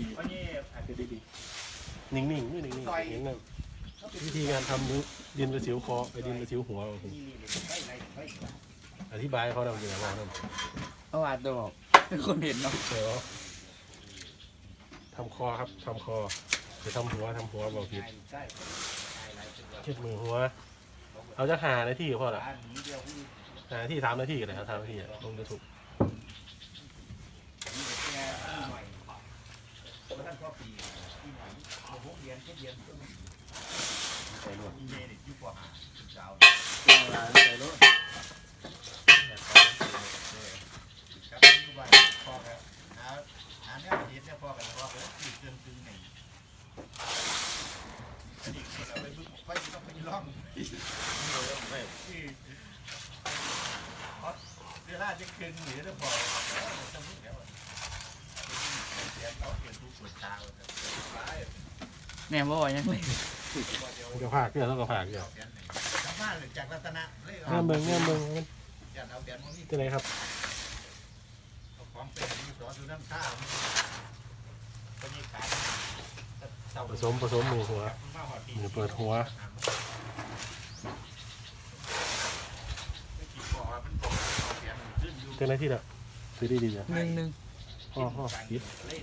ดีวันนี้ๆคือดีๆนิ่งๆนี่นิ่งๆอย่างนั้นวิธีการทำดินประสิวคอไปดินประสิวหัวของผมนี่นี่ไฟไรไฟอธิบายให้เขาทำยังไงบ้างครับเอาอาดดอกคนเห็นเนาะเดี๋ยวทำคอครับทำคอจะทำหัวทำหัวบอกผิดใช่ใช่ไรตัวเช็ดมือหัวเอาจะหานาทีก็พอละร้านนี้เดียวที่หานาทีสามนาทีก็ได้ครับสามนาทีอะลงจะถูก นี่แค่ที่หน่อยท่านพ่อปีที่หน่อยหก เดือนเจ็ดเดือนก็มีใส่ลวเมนิอยู่กว่าหาสาวใส่รถครับอยู่บ้านพ่อครับหาหาเนี่ยเห็นเนี่ยพ่อกันพ่อกันที่เครื่องตึงนี่อันนี้เราไปบึ้งไฟต้องไปล่องที่เวลาจะคืนหรือจะบอกจะมึงแล้ว แม่บ่ยังเลยมันก็ผากเนี่ยต้องก็ผากเนี่ยทำบ้านจากรัตนะเลยเงื่อนเบิงเงื่อนเบิงมันอย่าเอาแบนมันนี่จะไหนครับเอาของเป็นมีสอนดูน้ำข้าวก็นี่ขายผสมผสมมือหัวมือเปิดหัวจะไหนที่ละคือดีดีๆจ้ะหนึ่งหนึ่งพ่อพ่อปิดเล่น